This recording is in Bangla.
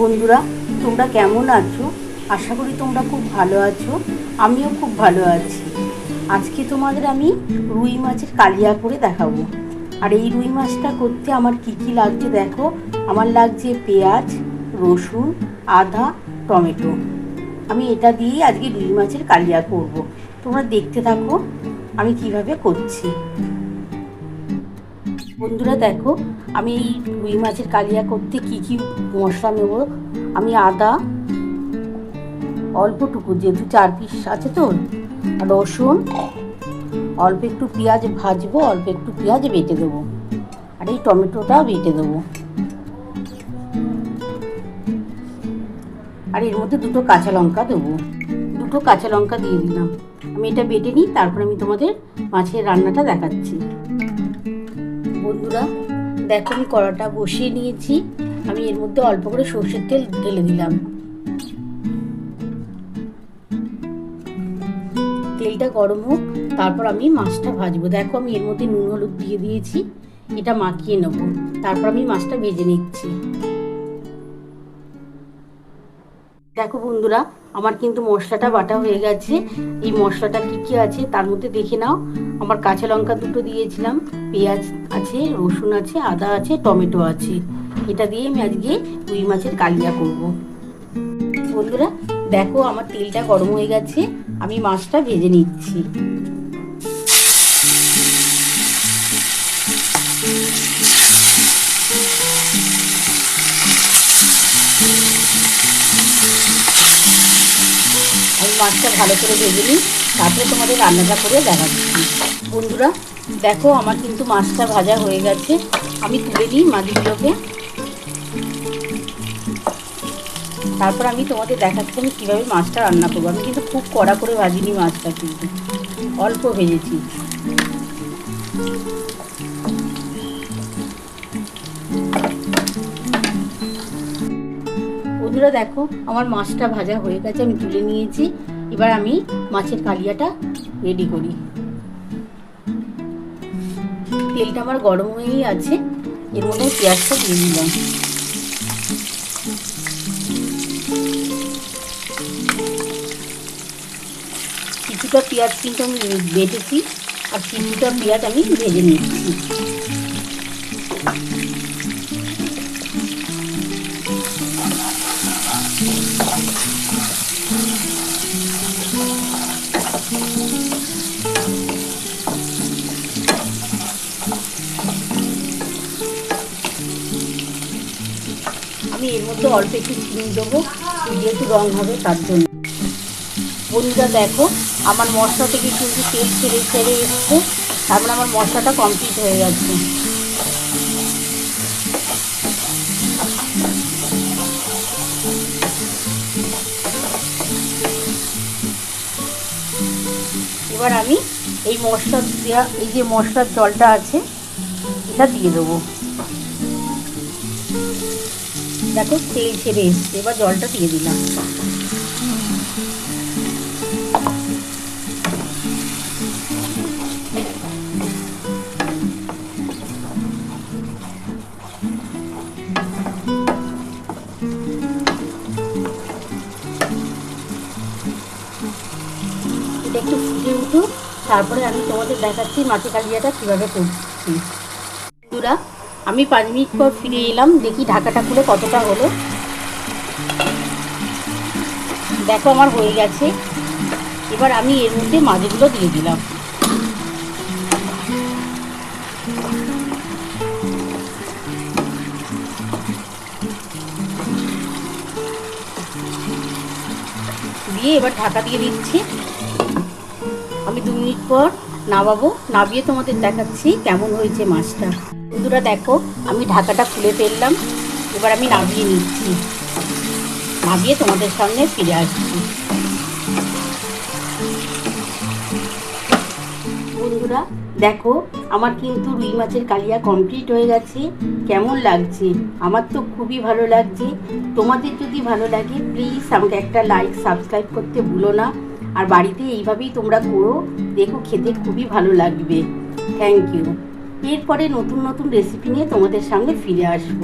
বন্ধুরা, তোমরা কেমন আছো? আশা করি তোমরা খুব ভালো আছো, আমিও খুব ভালো আছি। আজকে তোমাদের আমি রুই মাছের কালিয়া করে দেখাবো। আর এই রুই মাছটা করতে আমার কি কি লাগছে দেখো? আমার লাগছে পেঁয়াজ, রসুন, আদা, টমেটো। আমি এটা দিয়েই আজকে রুই মাছের কালিয়া করব। তোমরা দেখতে থাকো আমি কীভাবে করছি। বন্ধুরা দেখো, আমি এই রুই মাছের কালিয়া করতে কি কি মশলা নেব? আমি আদা অল্পটুকু যেহেতু চার পিস আছে তো রসুন, অল্প একটু পেঁয়াজ ভাজবো, অল্প একটু পেঁয়াজ বেটে দেবো, আর এই টমেটোটা বেটে দেবো। আর এর মধ্যে দুটো কাঁচা লঙ্কা দেবো। দুটো কাঁচা লঙ্কা দিয়ে দিলাম। আমি এটা বেটে নিই, তারপর আমি তোমাদের মাছের রান্নাটা দেখাচ্ছি। বন্ধুরা, দেখো আমি কড়াটা বসিয়ে নিয়েছি। আমি এর মধ্যে অল্প করে সর্ষের তেল ঢেলে দিলাম। তেলটা গরম হোক, তারপর আমি মাছটা ভাজবো। দেখো আমি এর মধ্যে নুন, হলুদ দিয়ে দিয়েছি, এটা মাখিয়ে নেব। তারপর আমি মাছটা ভেজে নিচ্ছি। দেখো বন্ধুরা আমার কিন্তু মশলাটা বাটা হয়ে গেছে। এই মশলাটা কি কি আছে তার মধ্যে দেখে নাও। আমার কাঁচা লঙ্কা দুটো দিয়েছিলাম, পেঁয়াজ আছে, রসুন আছে, আদা আছে, টমেটো আছে। এটা দিয়ে আমি আজকে রুই মাছের কালিয়া করব। বন্ধুরা, দেখো আমার তেলটা গরম হয়ে গেছে, আমি মাছটা ভেজে নিচ্ছি। মাছটা ভালো করে ভেজে নিই, তারপরে তোমাদের রান্নাটা করে দেখাচ্ছি। বন্ধুরা, দেখো আমার কিন্তু মাছটা ভাজা হয়ে গেছে। আমি তুলে নিই মাছগুলোকে। তারপর আমি তোমাদের দেখাচ্ছি আমি কীভাবে মাছটা রান্না করব। আমি কিন্তু খুব কড়া করে ভাজিনি মাছটা কিন্তু। অল্প ভেজেছি। বন্ধুরা, দেখো আমার মাছটা ভাজা হয়ে গেছে, আমি তুলে নিয়েছি। এবার আমি মাছের কালিয়াটা রেডি করি। তেলটা আমার গরম হয়েই আছে, এর মধ্যে পেঁয়াজটা দিয়ে দিলাম। কিছুটা পেঁয়াজ কিন্তু আমি বেটেছি, আর কিছুটা পেঁয়াজ আমি ভেজে নিচ্ছি। আমি এর মধ্যে অল্প একটু চিনি দেবো। যেহেতু রং হবে তার জন্য। বন্ধুরা, দেখো, আমার মশলা থেকে কিন্তু তেল ছেড়ে ছেড়ে এসছে। তারপরে আমার মশলাটা কমপ্লিট হয়ে গেছে। এবার আমি এই মশলা দেওয়া এই যে মশলার জলটা আছে, এটা দিয়ে দেবো। দেখো, তেল ছেড়ে এসছে, এবার জলটা দিয়ে দিলাম। একটু ফুটে তারপরে আমি তোমাদের দেখাচ্ছি মাটি কালিয়াটা কীভাবে করছি। বন্ধুরা, আমি পাঁচ মিনিট পর ফিরে এলাম, দেখি ঢাকাটা খুলে কতটা হলো। দেখো, আমার হয়ে গেছে। এবার আমি এর মধ্যে মাছগুলো দিয়ে দিলাম। দিয়ে এবার ঢাকা দিয়ে দিচ্ছি। আমি দু মিনিট পর নামাবো, নামিয়ে তোমাদের দেখাচ্ছি কেমন হয়েছে মাছটা। বন্ধুরা দেখো, আমি ঢাকাটা খুলে ফেললাম, এবার আমি নামিয়ে নিচ্ছি। নামিয়ে তোমাদের সামনে ফিরে আসছি। বন্ধুরা দেখো, আমার কিন্তু রুই মাছের কালিয়া কমপ্লিট হয়ে গেছে। কেমন লাগছে? আমার তো খুবই ভালো লাগছে। তোমাদের যদি ভালো লাগে প্লিজ আমাকে একটা লাইক সাবস্ক্রাইব করতে ভুলো না। আর বাড়িতে এইভাবেই তোমরা করো দেখো, খেতে খুবই ভালো লাগবে। থ্যাংক ইউ এরপরে নতুন নতুন রেসিপি নিয়ে তোমাদের সামনে ফিরে আসব।